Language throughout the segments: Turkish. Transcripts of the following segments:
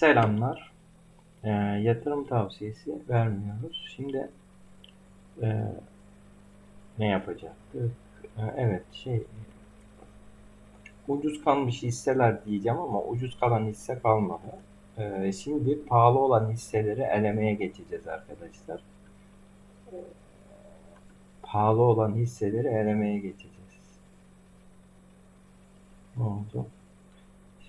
Selamlar. Ee, yatırım tavsiyesi vermiyoruz. Şimdi e, ne yapacaktık? Ee, evet şey ucuz kalmış hisseler diyeceğim ama ucuz kalan hisse kalmadı. Ee, şimdi pahalı olan hisseleri elemeye geçeceğiz arkadaşlar. Pahalı olan hisseleri elemeye geçeceğiz. Ne oldu?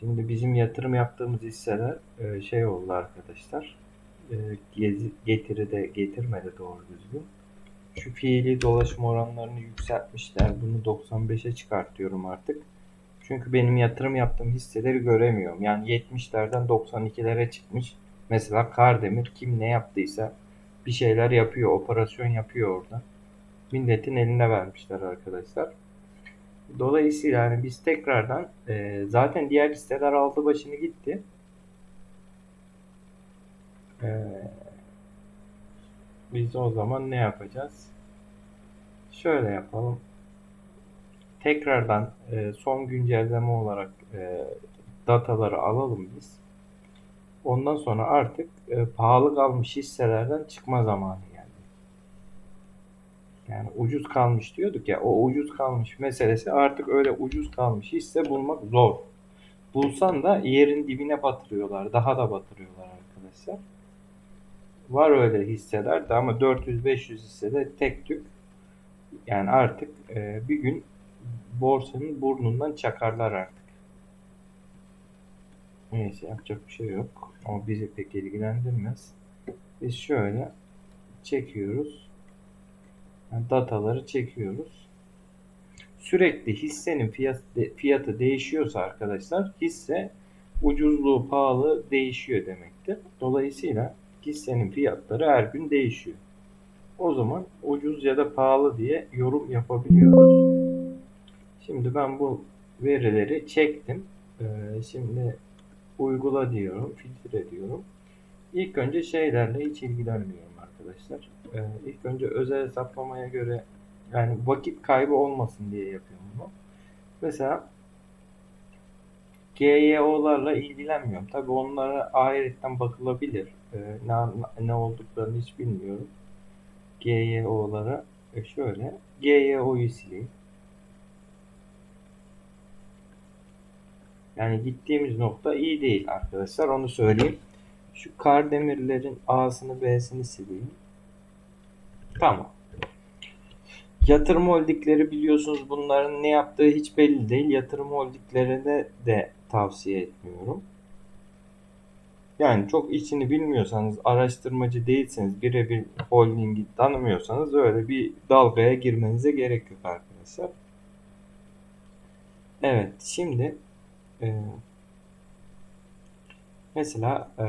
Şimdi bizim yatırım yaptığımız hisseler e, şey oldu arkadaşlar. E, Getiri de getirmedi doğru düzgün. Şu fiili dolaşım oranlarını yükseltmişler. Bunu 95'e çıkartıyorum artık. Çünkü benim yatırım yaptığım hisseleri göremiyorum. Yani 70'lerden 92'lere çıkmış. Mesela Kardemir kim ne yaptıysa bir şeyler yapıyor, operasyon yapıyor orada. Milletin eline vermişler arkadaşlar. Dolayısıyla yani biz tekrardan e, zaten diğer listeler aldı başını gitti. E, biz o zaman ne yapacağız? Şöyle yapalım. Tekrardan e, son güncelleme olarak e, dataları alalım biz. Ondan sonra artık e, pahalı kalmış hisselerden çıkma zamanı. Yani ucuz kalmış diyorduk ya o ucuz kalmış meselesi artık öyle ucuz kalmış hisse bulmak zor. Bulsan da yerin dibine batırıyorlar. Daha da batırıyorlar arkadaşlar. Var öyle hisseler de ama 400-500 hissede tek tük yani artık e, bir gün borsanın burnundan çakarlar artık. Neyse yapacak bir şey yok. O bizi pek ilgilendirmez. Biz şöyle çekiyoruz. Dataları çekiyoruz. Sürekli hissenin fiyatı, fiyatı değişiyorsa arkadaşlar hisse ucuzluğu pahalı değişiyor demektir. Dolayısıyla hissenin fiyatları her gün değişiyor. O zaman ucuz ya da pahalı diye yorum yapabiliyoruz. Şimdi ben bu verileri çektim. Ee, şimdi uygula diyorum, filtre diyorum. İlk önce şeylerle hiç ilgilenmiyorum arkadaşlar. Ee, ilk önce özel hesaplamaya göre yani vakit kaybı olmasın diye yapıyorum bunu. Mesela GYO'larla ilgilenmiyorum. Tabi onlara ayrıca bakılabilir. Ee, ne, ne olduklarını hiç bilmiyorum. GYO'lara e şöyle GYO'yu sileyim. Yani gittiğimiz nokta iyi değil arkadaşlar onu söyleyeyim. Şu Kardemirlerin A'sını B'sini sileyim. Tamam. Yatırım holdingleri biliyorsunuz bunların ne yaptığı hiç belli değil. Yatırım holdinglerine de tavsiye etmiyorum. Yani çok içini bilmiyorsanız, araştırmacı değilseniz, birebir holdingi tanımıyorsanız öyle bir dalgaya girmenize gerek yok arkadaşlar. Evet, şimdi e, mesela e,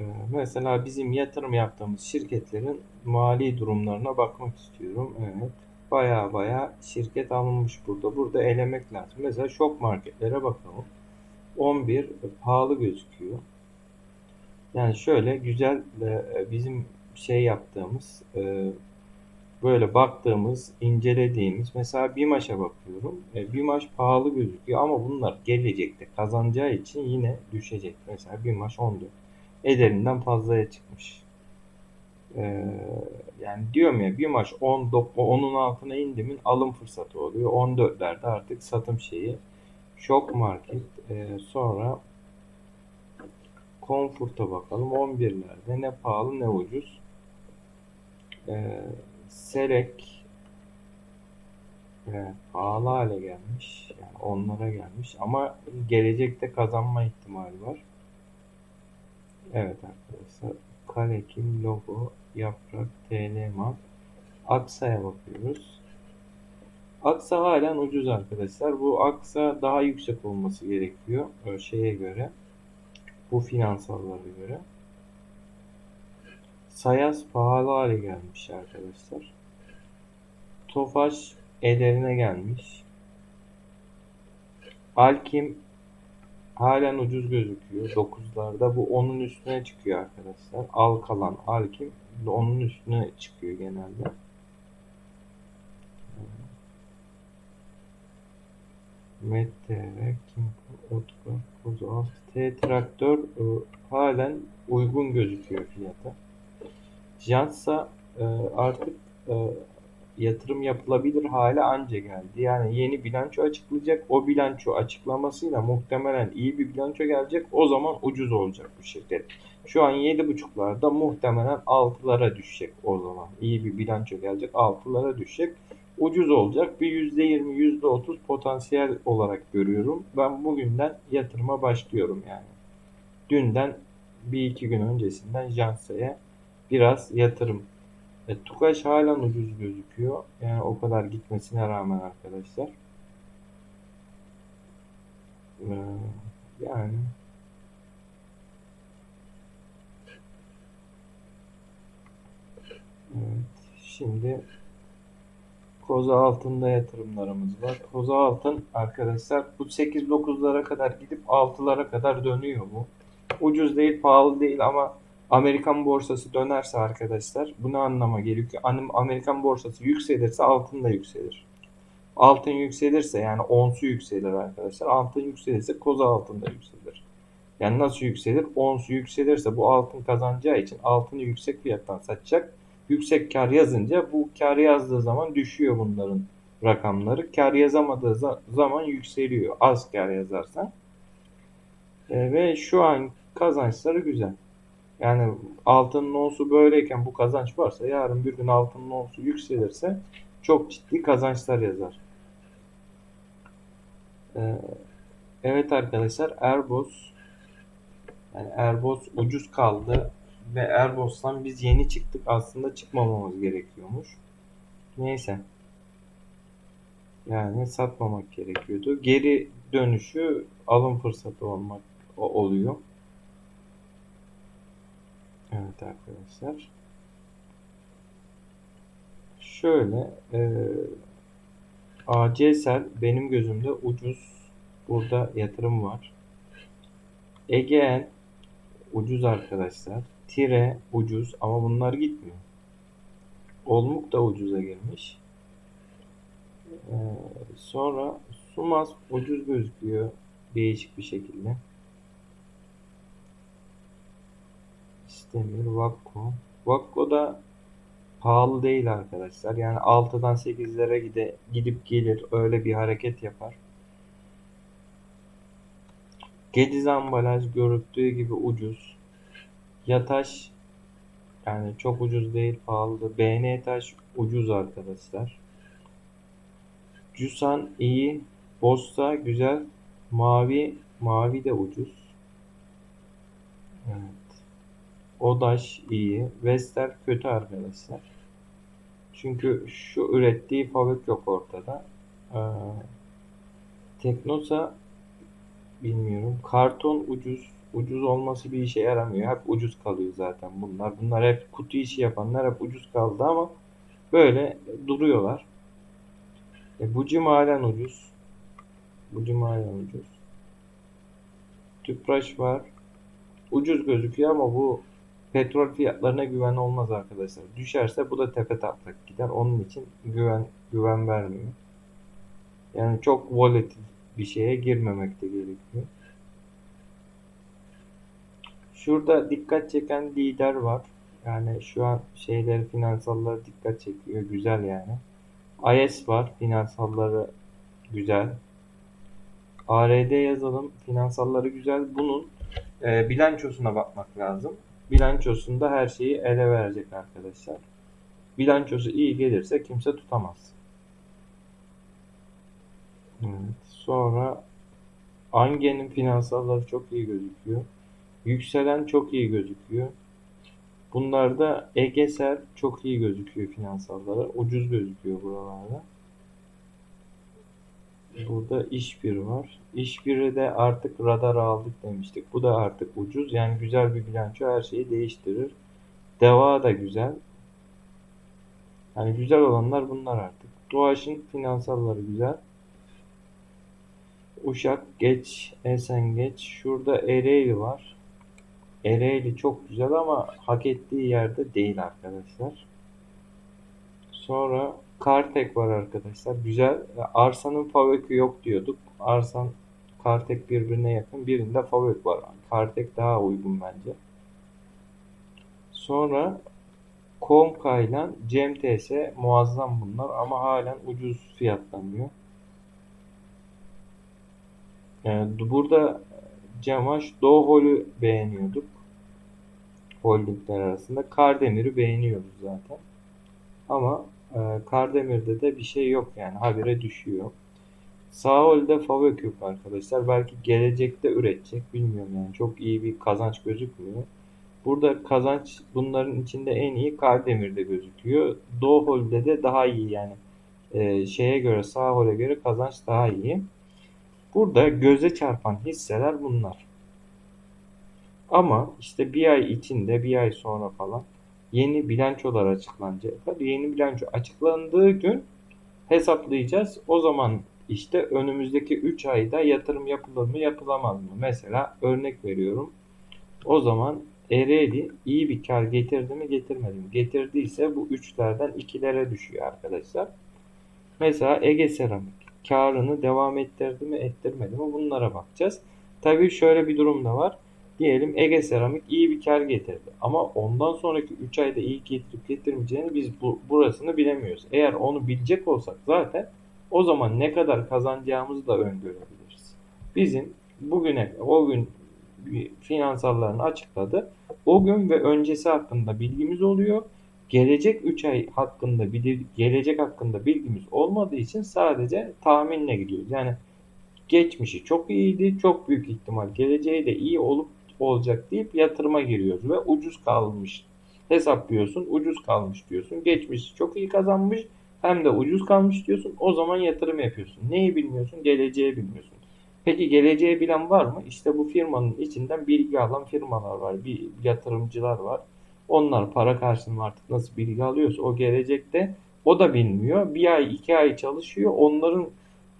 e, mesela bizim yatırım yaptığımız şirketlerin mali durumlarına bakmak istiyorum. Evet. Baya baya şirket alınmış burada. Burada elemek lazım. Mesela şok marketlere bakalım. 11 pahalı gözüküyor. Yani şöyle güzel e, bizim şey yaptığımız e, böyle baktığımız, incelediğimiz mesela BİMAŞ'a bakıyorum. E, BİMAŞ pahalı gözüküyor ama bunlar gelecekte kazanacağı için yine düşecek. Mesela BİMAŞ 14. Ederinden fazlaya çıkmış. Ee, yani diyorum ya bir maç 10 10'un altına indimin alım fırsatı oluyor. 14'lerde artık satım şeyi. Şok market. Ee, sonra Comfort'a bakalım. 11'lerde ne pahalı ne ucuz. Ee, Selek evet, pahalı hale gelmiş. Yani onlara gelmiş. Ama gelecekte kazanma ihtimali var. Evet arkadaşlar. Kalekim logo yaprak TL mat. Aksa'ya bakıyoruz. Aksa halen ucuz arkadaşlar. Bu Aksa daha yüksek olması gerekiyor. O şeye göre. Bu finansallara göre. Sayas pahalı hale gelmiş arkadaşlar. Tofaş ederine gelmiş. Alkim halen ucuz gözüküyor. 9'larda bu onun üstüne çıkıyor arkadaşlar. Alkalan, Alkim onun üstüne çıkıyor genelde. Mettere, Kimpon, Otgar, Kozaltı, T traktör e, halen uygun gözüküyor fiyata. Jansa e, artık e, yatırım yapılabilir hale anca geldi. Yani yeni bilanço açıklayacak. O bilanço açıklamasıyla muhtemelen iyi bir bilanço gelecek. O zaman ucuz olacak bu şirket. Şu an 7.5'larda muhtemelen 6'lara düşecek o zaman. İyi bir bilanço gelecek. 6'lara düşecek. Ucuz olacak. Bir %20, %30 potansiyel olarak görüyorum. Ben bugünden yatırıma başlıyorum yani. Dünden bir iki gün öncesinden Jansa'ya biraz yatırım e, Tukaş halen ucuz gözüküyor. Yani o kadar gitmesine rağmen arkadaşlar. Ee, yani Evet. Şimdi Koza altında yatırımlarımız var. Koza altın arkadaşlar bu 8-9'lara kadar gidip 6'lara kadar dönüyor bu. Ucuz değil, pahalı değil ama Amerikan borsası dönerse arkadaşlar bu ne anlama? Am- Amerikan borsası yükselirse altın da yükselir. Altın yükselirse yani onsu yükselir arkadaşlar. Altın yükselirse koza altın da yükselir. Yani nasıl yükselir? Onsu yükselirse bu altın kazanacağı için altını yüksek fiyattan satacak. Yüksek kar yazınca bu kar yazdığı zaman düşüyor bunların rakamları. Kar yazamadığı za- zaman yükseliyor. Az kar yazarsan. E, ve şu an kazançları güzel. Yani altının onsu böyleyken bu kazanç varsa yarın bir gün altının onsu yükselirse çok ciddi kazançlar yazar. Ee, evet arkadaşlar Airbus yani Airbus ucuz kaldı ve Airbus'tan biz yeni çıktık. Aslında çıkmamamız gerekiyormuş. Neyse. Yani satmamak gerekiyordu. Geri dönüşü alım fırsatı olmak oluyor. Evet arkadaşlar. Şöyle e, ACSel benim gözümde ucuz. Burada yatırım var. Egean ucuz arkadaşlar. Tire ucuz ama bunlar gitmiyor. Olmuk da ucuza girmiş. Ee, sonra Sumas ucuz gözüküyor değişik bir şekilde. İstemir Vakko. Vakko da pahalı değil arkadaşlar. Yani 6'dan 8'lere gide, gidip gelir. Öyle bir hareket yapar. Gediz ambalaj görüldüğü gibi ucuz. Yataş yani çok ucuz değil pahalı. BN taş ucuz arkadaşlar. Cusan iyi. Bosta güzel. Mavi mavi de ucuz. Evet. Odaş iyi. Vestel kötü arkadaşlar. Çünkü şu ürettiği fabrik yok ortada. Ee, Teknosa bilmiyorum. Karton ucuz. Ucuz olması bir işe yaramıyor. Hep ucuz kalıyor zaten bunlar. Bunlar hep kutu işi yapanlar hep ucuz kaldı ama böyle duruyorlar. E, Bucim halen ucuz. Bucim halen ucuz. Tüpraş var. Ucuz gözüküyor ama bu petrol fiyatlarına güven olmaz arkadaşlar. Düşerse bu da tepe taklak gider. Onun için güven güven vermiyor. Yani çok volatil bir şeye girmemek de gerekiyor. Şurada dikkat çeken lider var. Yani şu an şeyleri finansalları dikkat çekiyor. Güzel yani. IS var. Finansalları güzel. ARD yazalım. Finansalları güzel. Bunun e, bilançosuna bakmak lazım. Bilançosunda her şeyi ele verecek arkadaşlar. Bilançosu iyi gelirse kimse tutamaz. Evet. Sonra Ange'nin finansalları çok iyi gözüküyor. Yükselen çok iyi gözüküyor. Bunlarda Egesel çok iyi gözüküyor finansalları. Ucuz gözüküyor buralarda. Burada iş bir var. İş biri de artık radar aldık demiştik. Bu da artık ucuz. Yani güzel bir bilanço her şeyi değiştirir. Deva da güzel. Yani güzel olanlar bunlar artık. Doğaç'ın finansalları güzel. Uşak geç, Esen geç. Şurada Ereğli var. Ereğli çok güzel ama hak ettiği yerde değil arkadaşlar. Sonra Kartek var arkadaşlar. Güzel. Arsanın Favök'ü yok diyorduk. Arsan Kartek birbirine yakın. Birinde Favök var. Kartek daha uygun bence. Sonra Komka ile CMTS muazzam bunlar ama halen ucuz fiyatlanıyor. Yani burada Cemaş Doğhol'ü beğeniyorduk. Holdingler arasında. Kardemir'i beğeniyoruz zaten. Ama e, Kardemir'de de bir şey yok yani. Habire düşüyor. Saol'de Favök yok arkadaşlar. Belki gelecekte üretecek. Bilmiyorum yani. Çok iyi bir kazanç gözükmüyor. Burada kazanç bunların içinde en iyi Kardemir'de gözüküyor. Doğhol'de de daha iyi yani. E, şeye göre Saol'e göre kazanç daha iyi. Burada göze çarpan hisseler bunlar. Ama işte bir ay içinde bir ay sonra falan yeni bilançolar açıklanacak. Hadi yeni bilanço açıklandığı gün hesaplayacağız. O zaman işte önümüzdeki 3 ayda yatırım yapılır mı yapılamaz mı? Mesela örnek veriyorum. O zaman Ereğli iyi bir kar getirdi mi getirmedi mi? Getirdiyse bu 3'lerden 2'lere düşüyor arkadaşlar. Mesela Ege Seramik karını devam ettirdi mi ettirmedi mi bunlara bakacağız. Tabii şöyle bir durum da var. Diyelim Ege Seramik iyi bir kar getirdi. Ama ondan sonraki 3 ayda iyi getirip getirmeyeceğini biz bu, burasını bilemiyoruz. Eğer onu bilecek olsak zaten o zaman ne kadar kazanacağımızı da öngörebiliriz. Bizim bugüne o gün finansallarını açıkladı. O gün ve öncesi hakkında bilgimiz oluyor. Gelecek 3 ay hakkında bilir, gelecek hakkında bilgimiz olmadığı için sadece tahminle gidiyoruz. Yani geçmişi çok iyiydi, çok büyük ihtimal geleceği de iyi olup olacak deyip yatırıma giriyoruz ve ucuz kalmış hesaplıyorsun, ucuz kalmış diyorsun. Geçmişi çok iyi kazanmış hem de ucuz kalmış diyorsun. O zaman yatırım yapıyorsun. Neyi bilmiyorsun? Geleceği bilmiyorsun. Peki geleceği bilen var mı? İşte bu firmanın içinden bilgi alan firmalar var. Bir yatırımcılar var. Onlar para karşılığında artık nasıl bilgi alıyorsa o gelecekte o da bilmiyor. Bir ay iki ay çalışıyor. Onların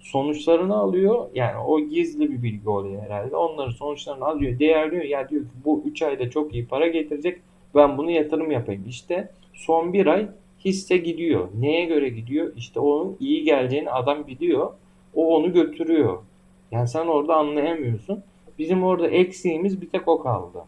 sonuçlarını alıyor. Yani o gizli bir bilgi oluyor herhalde. Onların sonuçlarını alıyor. Değerliyor. Ya diyor ki bu 3 ayda çok iyi para getirecek. Ben bunu yatırım yapayım. İşte son bir ay hisse gidiyor. Neye göre gidiyor? İşte onun iyi geleceğini adam biliyor. O onu götürüyor. Yani sen orada anlayamıyorsun. Bizim orada eksiğimiz bir tek o kaldı.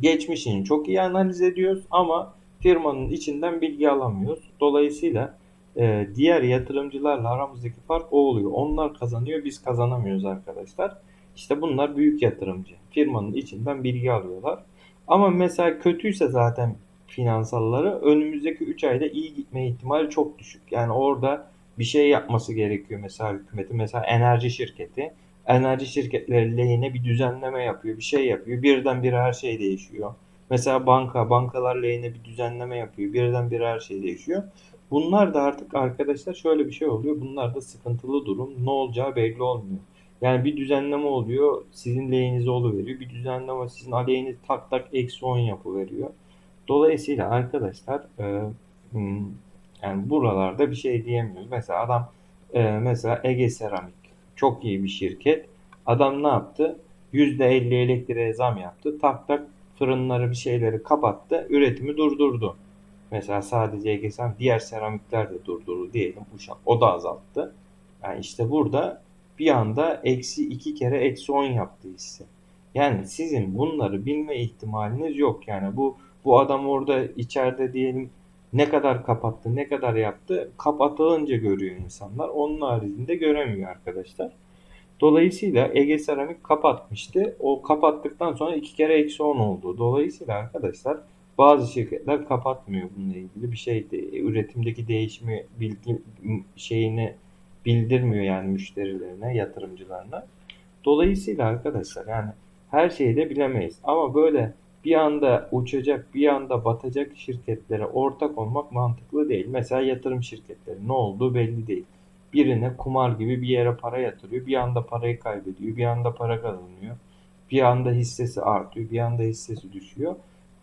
Geçmişini çok iyi analiz ediyoruz ama firmanın içinden bilgi alamıyoruz. Dolayısıyla e, diğer yatırımcılarla aramızdaki fark o oluyor. Onlar kazanıyor, biz kazanamıyoruz arkadaşlar. İşte bunlar büyük yatırımcı. Firmanın içinden bilgi alıyorlar. Ama mesela kötüyse zaten finansalları önümüzdeki 3 ayda iyi gitme ihtimali çok düşük. Yani orada bir şey yapması gerekiyor mesela hükümeti. Mesela enerji şirketi. Enerji şirketleri lehine bir düzenleme yapıyor, bir şey yapıyor. Birdenbire her şey değişiyor. Mesela banka, bankalar lehine bir düzenleme yapıyor. Birdenbire her şey değişiyor. Bunlar da artık arkadaşlar şöyle bir şey oluyor. Bunlar da sıkıntılı durum. Ne olacağı belli olmuyor. Yani bir düzenleme oluyor. Sizin lehinize veriyor. Bir düzenleme sizin aleyhiniz tak tak eksi 10 yapıveriyor. Dolayısıyla arkadaşlar e, hmm, yani buralarda bir şey diyemiyoruz. Mesela adam e, mesela Ege Seramik çok iyi bir şirket. Adam ne yaptı? %50 elektriğe zam yaptı. Tak tak fırınları bir şeyleri kapattı. Üretimi durdurdu. Mesela sadece Ege Seramik diğer seramikler de durdurdu diyelim. Uşak o da azalttı. Yani işte burada bir anda eksi iki kere eksi 10 yaptı hisse. Yani sizin bunları bilme ihtimaliniz yok. Yani bu bu adam orada içeride diyelim ne kadar kapattı, ne kadar yaptı kapatılınca görüyor insanlar. Onun haricinde göremiyor arkadaşlar. Dolayısıyla Ege Seramik kapatmıştı. O kapattıktan sonra iki kere eksi 10 oldu. Dolayısıyla arkadaşlar bazı şirketler kapatmıyor bununla ilgili bir şey de, üretimdeki değişimi bilgi şeyini bildirmiyor yani müşterilerine, yatırımcılarına. Dolayısıyla arkadaşlar yani her şeyi de bilemeyiz. Ama böyle bir anda uçacak, bir anda batacak şirketlere ortak olmak mantıklı değil. Mesela yatırım şirketleri ne olduğu belli değil. Birine kumar gibi bir yere para yatırıyor, bir anda parayı kaybediyor, bir anda para kazanıyor. Bir anda hissesi artıyor, bir anda hissesi düşüyor.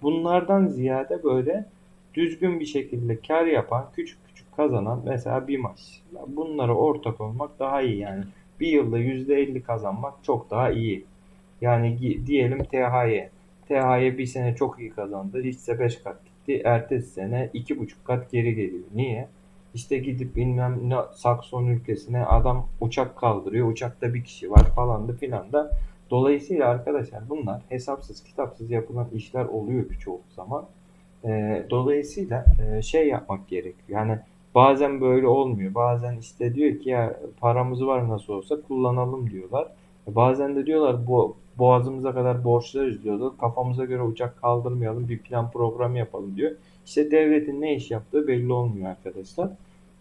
Bunlardan ziyade böyle düzgün bir şekilde kar yapan, küçük küçük kazanan mesela bir maç. Bunlara ortak olmak daha iyi yani. Bir yılda %50 kazanmak çok daha iyi. Yani diyelim THY. THY bir sene çok iyi kazandı. Hisse 5 kat gitti. Ertesi sene 2,5 kat geri geliyor. Niye? İşte gidip bilmem ne Sakson ülkesine adam uçak kaldırıyor. Uçakta bir kişi var falan da filan da. Dolayısıyla arkadaşlar bunlar hesapsız kitapsız yapılan işler oluyor birçok zaman. Ee, dolayısıyla e, şey yapmak gerekiyor. Yani bazen böyle olmuyor. Bazen işte diyor ki ya paramız var nasıl olsa kullanalım diyorlar. Bazen de diyorlar bu boğazımıza kadar borçlarız diyorlar. Kafamıza göre uçak kaldırmayalım bir plan program yapalım diyor. İşte devletin ne iş yaptığı belli olmuyor arkadaşlar.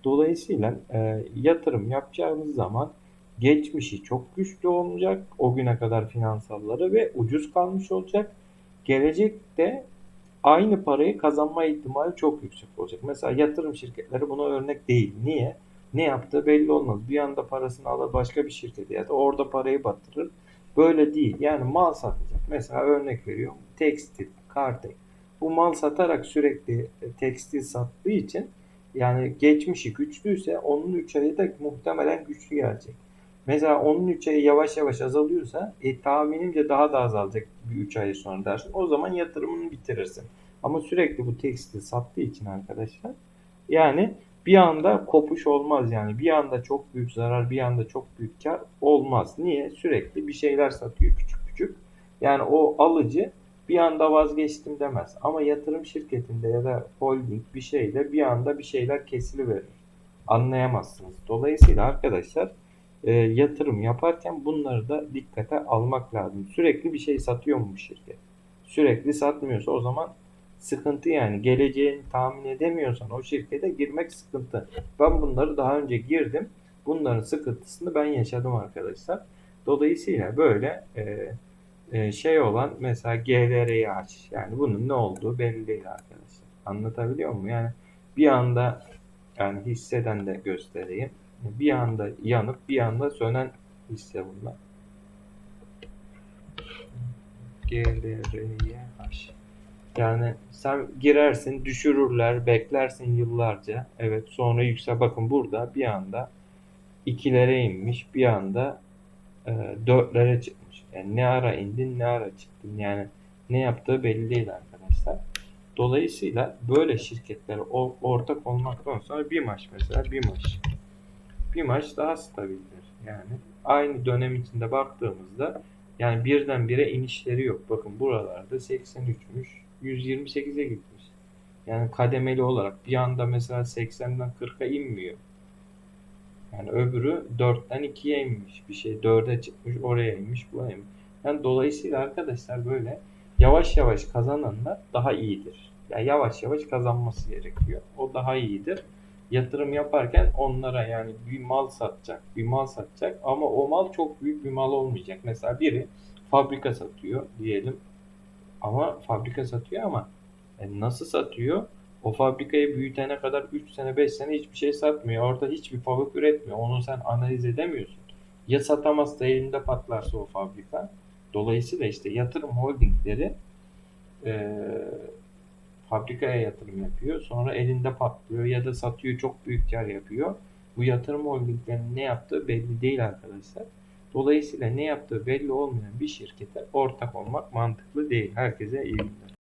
Dolayısıyla e, yatırım yapacağınız zaman geçmişi çok güçlü olacak o güne kadar finansalları ve ucuz kalmış olacak. Gelecekte aynı parayı kazanma ihtimali çok yüksek olacak. Mesela yatırım şirketleri buna örnek değil. Niye? Ne yaptığı belli olmaz. Bir anda parasını alır başka bir şirkete ya da orada parayı batırır. Böyle değil. Yani mal satacak. Mesela örnek veriyorum. Tekstil, kartek. Bu mal satarak sürekli e, tekstil sattığı için yani geçmişi güçlüyse onun 3 ayı da muhtemelen güçlü gelecek. Mesela onun 3 ayı yavaş yavaş azalıyorsa e, tahminimce daha da azalacak bir 3 ay sonra dersin. O zaman yatırımını bitirirsin. Ama sürekli bu tekstil sattığı için arkadaşlar yani bir anda kopuş olmaz yani. Bir anda çok büyük zarar, bir anda çok büyük kar olmaz. Niye? Sürekli bir şeyler satıyor küçük küçük. Yani o alıcı bir anda vazgeçtim demez. Ama yatırım şirketinde ya da holding bir şeyde bir anda bir şeyler kesiliverir. Anlayamazsınız. Dolayısıyla arkadaşlar e, yatırım yaparken bunları da dikkate almak lazım. Sürekli bir şey satıyor mu bu şirket? Sürekli satmıyorsa o zaman sıkıntı yani. Geleceğini tahmin edemiyorsan o şirkete girmek sıkıntı. Ben bunları daha önce girdim. Bunların sıkıntısını ben yaşadım arkadaşlar. Dolayısıyla böyle e, e, şey olan mesela GLR'yi aç. Yani bunun ne olduğu belli değil arkadaşlar. Anlatabiliyor muyum? Yani bir anda yani hisseden de göstereyim. Bir anda yanıp bir anda sönen hisse bunlar. GLRYH. Yani sen girersin, düşürürler, beklersin yıllarca. Evet, sonra yüksel. Bakın burada bir anda ikilere inmiş, bir anda e, dörtlere çıkmış. Yani ne ara indin, ne ara çıktın. Yani ne yaptığı belli değil arkadaşlar. Dolayısıyla böyle şirketlere ortak olmaktan sonra bir maç mesela bir maç. Bir maç daha stabildir. Yani aynı dönem içinde baktığımızda yani birdenbire inişleri yok. Bakın buralarda 83'müş. 128'e gitmiş. Yani kademeli olarak bir anda mesela 80'den 40'a inmiyor. Yani öbürü 4'ten 2'ye inmiş. Bir şey 4'e çıkmış, oraya inmiş, buraya inmiş. Yani dolayısıyla arkadaşlar böyle yavaş yavaş kazananlar daha iyidir. Yani yavaş yavaş kazanması gerekiyor. O daha iyidir. Yatırım yaparken onlara yani bir mal satacak, bir mal satacak ama o mal çok büyük bir mal olmayacak. Mesela biri fabrika satıyor diyelim. Ama fabrika satıyor ama e, nasıl satıyor? O fabrikayı büyütene kadar 3 sene 5 sene hiçbir şey satmıyor. Orada hiçbir fabrik üretmiyor. Onu sen analiz edemiyorsun. Ya satamazsa elinde patlarsa o fabrika. Dolayısıyla işte yatırım holdingleri e, fabrikaya yatırım yapıyor. Sonra elinde patlıyor ya da satıyor çok büyük kar yapıyor. Bu yatırım holdinglerinin ne yaptığı belli değil arkadaşlar. Dolayısıyla ne yaptığı belli olmayan bir şirkete ortak olmak mantıklı değil. Herkese iyi günler.